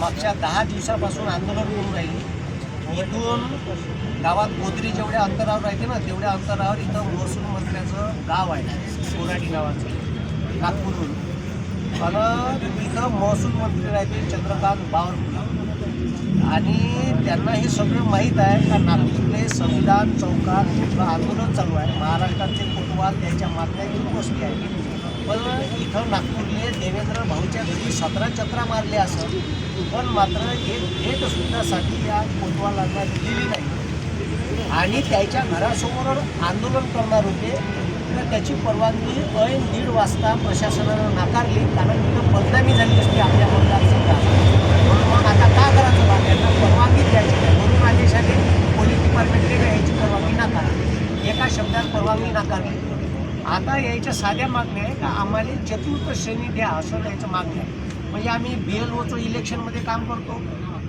मागच्या दहा दिवसापासून आंदोलन होऊन राहील. इथून गावात गोदरी जेवढ्या अंतरावर राहते ना तेवढ्या अंतरावर इथं महसूल मंत्र्याचं गाव आहे. कोराडी गावाचं नागपूरहून. आणि इथं महसूल मंत्री राहते चंद्रकांत बावरकुला आणि त्यांना हे सगळं माहीत आहे का नागपूरले संविधान चौकात आंदोलन चालू आहे. महाराष्ट्राचे कोतवाल त्यांच्या मागण्या घेऊन बसले आहे पण इथं नागपूरले देवेंद्र भाऊच्या घरी सतरा चत्रा मारले असं पण मात्र एक भेट सुद्धासाठी या कोतवालांना दिलेली नाही. आणि त्याच्या घरासमोर आंदोलन करणार होते तर त्याची परवानगी ऐन दीड वाजता प्रशासनानं नाकारली कारण तिथं बदनामी झाली असती आपल्या मतदारसंघात म्हणून मग आता काय करायचं बा त्यांना परवानगी द्यायची नाही म्हणून आदेशाने पोलीस डिपार्टमेंटने का याची परवानगी नाकारली एका शब्दात परवानगी नाकारली आता यायच्या साध्या मागण्या आहे का आम्हाला चतुर्थ श्रेणी द्या असं याचं मागणी आहे. म्हणजे आम्ही बी एल ओचं इलेक्शनमध्ये काम करतो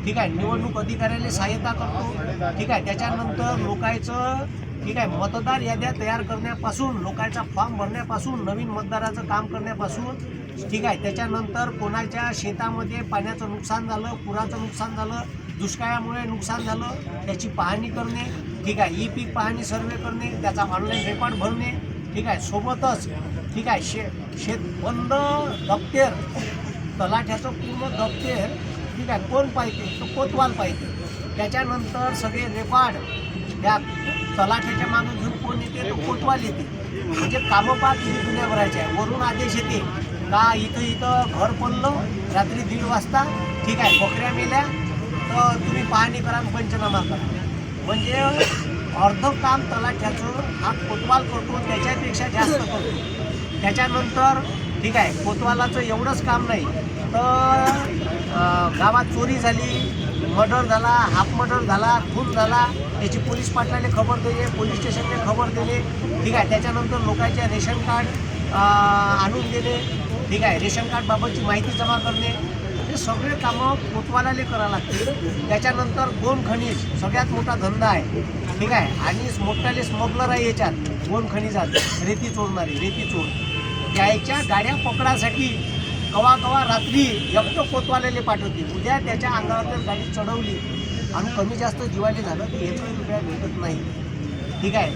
ठीक आहे? निवडणूक अधिकाऱ्याला सहाय्यता करतो ठीक आहे? त्याच्यानंतर लोकायचं ठीक आहे? मतदार याद्या तयार करण्यापासून लोकांचा फॉर्म भरण्यापासून नवीन मतदाराचं काम करण्यापासून ठीक आहे? त्याच्यानंतर कोणाच्या शेतामध्ये पाण्याचं नुकसान झालं पुराचं नुकसान झालं दुष्काळामुळे नुकसान झालं त्याची पाहणी करणे ठीक आहे? ई पीक पाहणी सर्वे करणे त्याचा ऑनलाईन रेकॉर्ड भरणे ठीक आहे सोबतच ठीक आहे शे शेत बंद दप्तर तलाठ्याचं पूर्ण दप्तेर ठीक आहे कोण पाहिजे तो कोतवाल पाहिजे. त्याच्यानंतर सगळे रेकॉर्ड त्या तलाठ्याच्या मागून घेऊन कोण येते तो कोतवाल येते. म्हणजे कामं पाच दुनियाभराचे आहे. वरून आदेश येते का इथं इथं घर पडलं रात्री दीड वाजता ठीक आहे बकऱ्या मेल्या तर तुम्ही पाहणी करा पंचनामा करा. म्हणजे अर्ध काम तलाठ्याचं हा कोतवाल करतो त्याच्यापेक्षा जास्त करतो त्याच्यानंतर ठीक आहे कोतवालाचं एवढंच काम नाही. तर गावात चोरी झाली मर्डर झाला हाफ मर्डर झाला खून झाला त्याची पोलीस पाटलाने खबर दिली पोलीस स्टेशनने खबर दिली. ठीक आहे त्याच्यानंतर लोकांच्या रेशन कार्ड आणून देणे ठीक आहे रेशन कार्डबाबतची माहिती जमा करणे. हे सगळे कामं कोतवालाले करावं लागते त्याच्यानंतर गोम खनिज सगळ्यात मोठा धंदा आहे. ठीक आहे? आणि मोठ्याले स्मगलर आहे याच्यात. गोम खनिजात रेती चोरणारे रेती चोर. यायच्या गाड्या पकडासाठी कवा कवा रात्री एकटं कोतवाल्याला पाठवते उद्या त्याच्या अंगावर जर गाडी चढवली आणि कमी जास्त जीवाले झालं तर एकही रुपया भेटत नाही. ठीक आहे?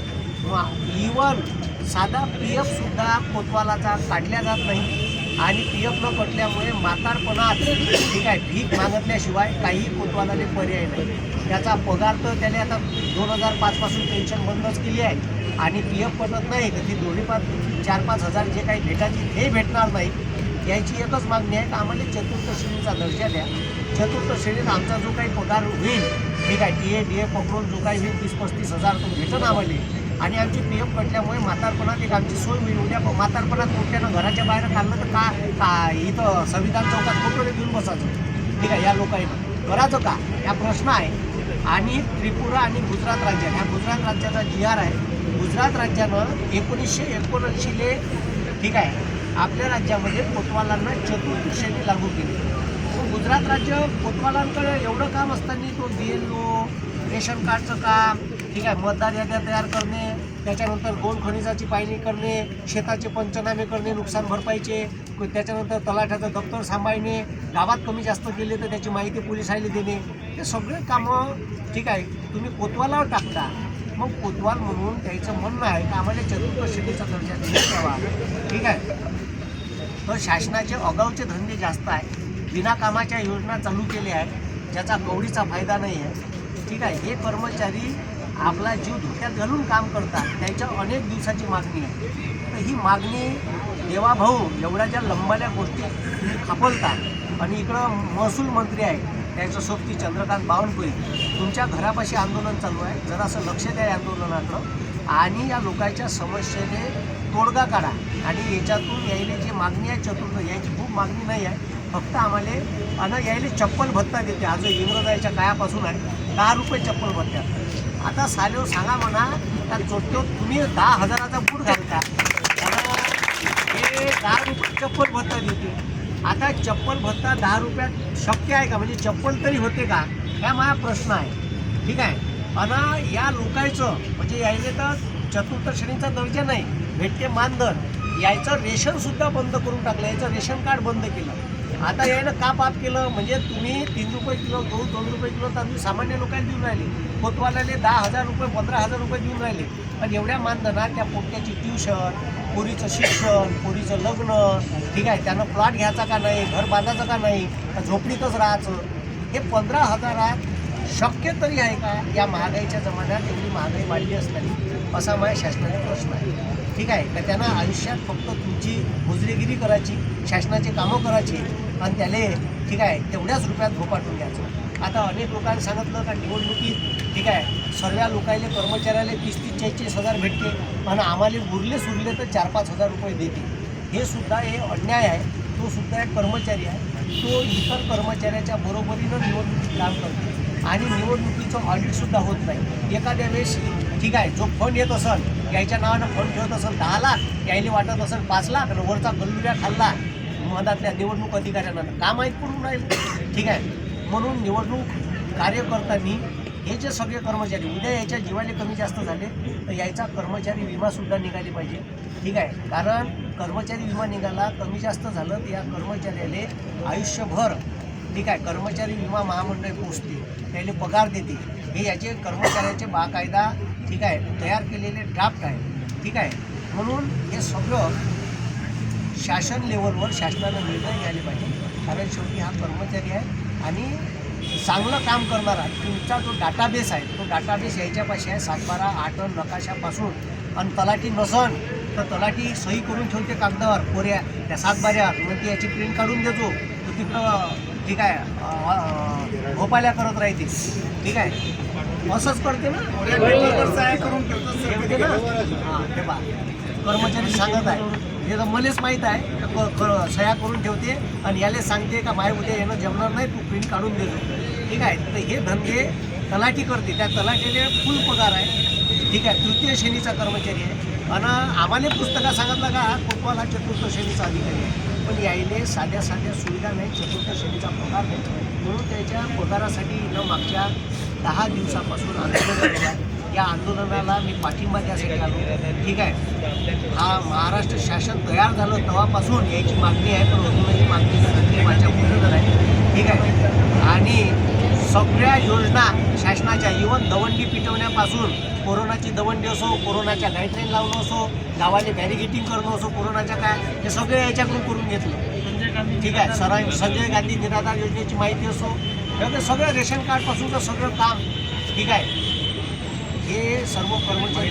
मग इवन साधा पी एफसुद्धा कोतवालाचा काढल्या जात नाही. आणि पी एफ न कटल्यामुळे म्हातारपणात ठीक आहे भीक मागितल्याशिवाय काही कोतवालाने पर्याय नाही. त्याचा पगार तर त्याने आता दोन हजार पाचपासून पेन्शन बंदच केली आहे. आणि पी एफ पटत नाही तर ती दोन्ही पाच चार पाच हजार जे काही भेटायची ते भेटणार नाही. याची एकच मागणी आहे की आम्हाला चतुर्थ श्रेणीचा दर्जा द्या. चतुर्थ श्रेणीत आमचा जो काही पगार होईल ठीक आहे टी ए डी ए पकडून जो काही होईल तीस पस्तीस हजार तो भेटन आम्हाला. आणि आमची पी एफ कटल्यामुळे म्हातारपणात एक आमची सोय होईल उद्या म्हातारपणात कुठल्यानं घराच्या बाहेर काढलं तर का का इथं संविधान चौकात कुठं घेऊन बसायचं? ठीक आहे या लोकांनी करायचं का? हा प्रश्न आहे. आणि त्रिपुरा आणि गुजरात राज्यात ह्या गुजरात राज्याचा जी आर आहे. गुजरात राज्यानं एकोणीसशे एकोणऐंशीले ठीक आहे आपल्या राज्यामध्ये कोतवालांना चतुर्थ लागू केली. गुजरात राज्य कोतवालांकडे एवढं काम असताना तो बी एल ओ रेशन कार्डचं काम ठीक आहे मतदार याद्या तयार करणे त्याच्यानंतर गोल खनिजाची पाहणी करणे शेताचे पंचनामे करणे नुकसान भरपाईचे त्याच्यानंतर तलाठ्याचं दप्तर सांभाळणे गावात कमी जास्त केले तर त्याची माहिती पोलिसाला देणे हे सगळे कामं ठीक आहे तुम्ही कोतवालावर टाकता. मग कोतवाल म्हणून त्याचं म्हणणं आहे की आम्हाला चतुर्थ शेतीचा दर्जा द्यावा ठीक आहे? तर शासनाचे अगाऊचे धंदे जास्त आहे विनाकामाच्या योजना चालू केल्या आहेत ज्याचा कवडीचा फायदा नाही आहे. ठीक आहे? हे कर्मचारी आपला जीव धोक्यात घालून काम करतात. त्यांच्या अनेक दिवसाची मागणी आहे. तर ही मागणी देवाभाऊ एवढ्या ज्या लंबाल्या गोष्टी खापलतात आणि इकडं महसूल मंत्री आहे त्यांचं सोबती चंद्रकांत बावनकुळे. तुमच्या घरापाशी आंदोलन चालू आहे. जरासं लक्ष द्या या आंदोलनाकडं. आणि या लोकांच्या समस्येने तोडगा काढा. आणि याच्यातून यायला जी मागणी आहे चतुर्थ याची खूप मागणी नाही आहे. फक्त आम्हाला आणि यायला चप्पल भत्ता देते. आज जो इंग्रजाच्या काळापासून आहे. दहा रुपये चप्पल भत्त्यात. आता सालेव सांगा म्हणा त्या चोट्यो तुम्ही दहा हजाराचा बूट घालता. हे दहा रुपये चप्पल भत्ता देते आता चप्पल भत्ता दहा रुपयात शक्य आहे का? म्हणजे चप्पल तरी होते का? हा माझा प्रश्न आहे. ठीक आहे? आणि या लोकायचं म्हणजे यायले तर चतुर्थ श्रेणीचा दर्जा नाही भेटते मानधन. यायचं रेशनसुद्धा बंद करून टाकलं यायचं रेशन कार्ड बंद केलं. आता यानं का पाप केलं? म्हणजे तुम्ही तीन रुपये किलो गहू दोन रुपये किलो तांदूळ सामान्य लोकांना देऊन राहिले. पोतवाल्याने दहा हजार रुपये पंधरा हजार रुपये देऊन राहिले. पण एवढ्या मानधनात त्या पोट्याची ट्युशन पोरीचं शिक्षण पोरीचं लग्न ठीक आहे त्यानं प्लॉट घ्यायचा का नाही घर बांधायचं का नाही झोपडीतच राहायचं? हे पंधरा हजारात शक्य तरी आहे का? या महागाईच्या जमान्यात एवढी महागाई वाढली असताना असा माझ्या शासनाचा प्रश्न आहे. ठीक आहे? का त्यांना आयुष्यात फक्त तुमची मुजरेगिरी करायची शासनाचे कामं करायची आणि त्याले ठीक आहे तेवढ्याच रुपयात भोपाटून घ्यायचं आता अनेक लोकांनी सांगितलं का निवडणुकीत ठीक आहे सर्व लोकायले कर्मचाऱ्याला तीस तीस चाळीस हजार भेटते आणि आम्हाला उरले सुरले तर चार पाच हजार रुपये देते. हे सुद्धा हे अन्याय आहे. तो सुद्धा एक कर्मचारी आहे. तो इतर कर्मचाऱ्याच्या बरोबरीनं निवडणुकीत काम करतो. आणि निवडणुकीचं ऑडिटसुद्धा होत नाही. एखाद्या वेळेस ठीक आहे जो फंड येत असेल यायच्या नावानं फंड ठेवत असेल दहा लाख यायला वाटत असेल पाच लाख आणि वरचा गल्लुऱ्या खाल्ला मधातल्या निवडणूक अधिकाऱ्यांना. काम आहेत पडून राहील. ठीक आहे. म्हणून निवडणूक कार्य करताना हे जे सगळे कर्मचारी उद्या याच्या जीवाले कमी जास्त झाले तर यायचा कर्मचारी विमासुद्धा निघाली पाहिजे. ठीक आहे. कारण कर्मचारी विमा निघाला कमी जास्त झालं तर या कर्मचाऱ्याले आयुष्यभर ठीक आहे कर्मचारी विमा महामंडळ पोचते. त्याला पगार देते. हे याचे कर्मचाऱ्याचे बाकायदा ठीक आहे तयार केलेले ड्राफ्ट आहे ठीक आहे. म्हणून हे सगळं शासन लेवलवर शासनानं निर्णय घ्यायला पाहिजे. कारण शेवटी हा कर्मचारी आहे आणि चांगलं काम करणारा तुमचा जो डाटाबेस आहे तो डाटाबेस यायच्यापाशी आहे सातबारा आठ नकाशापासून आणि तलाठी नसन तर तलाठी सही करून ठेवते कागदावर कोऱ्या त्या सातबाऱ्यावर मग ती याची प्रिंट काढून देतो. तो तिकडं ठीक आहे भोपाल्या करत राहते. ठीक आहे? असंच करते ना. हां ते कर्मचारी सांगत आहे. हे तर मलाच माहीत आहे. क- सह्या करून ठेवते आणि याला सांगते का माय उद्या येणं जमणार नाही तू प्रिंट काढून देतो ठीक आहे? तर हे धंदे तलाठी करते. त्या तलाठीने फुल पगार आहे. ठीक आहे? तृतीय श्रेणीचा कर्मचारी आहे. आणि आम्हाला पुस्तकं सांगितलं का कोतवाल हा चतुर्थ श्रेणीचा अधिकारी आहे. पण यायले साध्या साध्या सुविधा नाही चतुर्थ श्रेणीचा पगार नाही. म्हणून त्याच्या पगारासाठी न मागच्या दहा दिवसापासून आंदोलन आहे. या आंदोलनाला मी पाठिंबा द्यासाठी आलो. ठीक आहे? हा महाराष्ट्र शासन तयार झालं तेव्हापासून याची मागणी आहे पण अजूनही मागणी माझ्या पूर्ण आहे. ठीक आहे? आणि सगळ्या योजना शासनाच्या इवन दवंडी पिटवण्यापासून कोरोनाची दवंडी असो कोरोनाच्या गाईडलाईन लावणं असो गावाले बॅरिगेटिंग करणं असो कोरोनाच्या काय हे सगळे याच्याकडून करून घेतलं. ठीक आहे सरा संजय गांधी निराधार योजनेची माहिती असो हे सगळं रेशन कार्डपासूनचं सगळं काम. ठीक आहे. हे सर्व कर्मचारी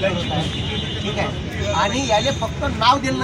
ठीक आहे. आणि याले फक्त नाव दिलं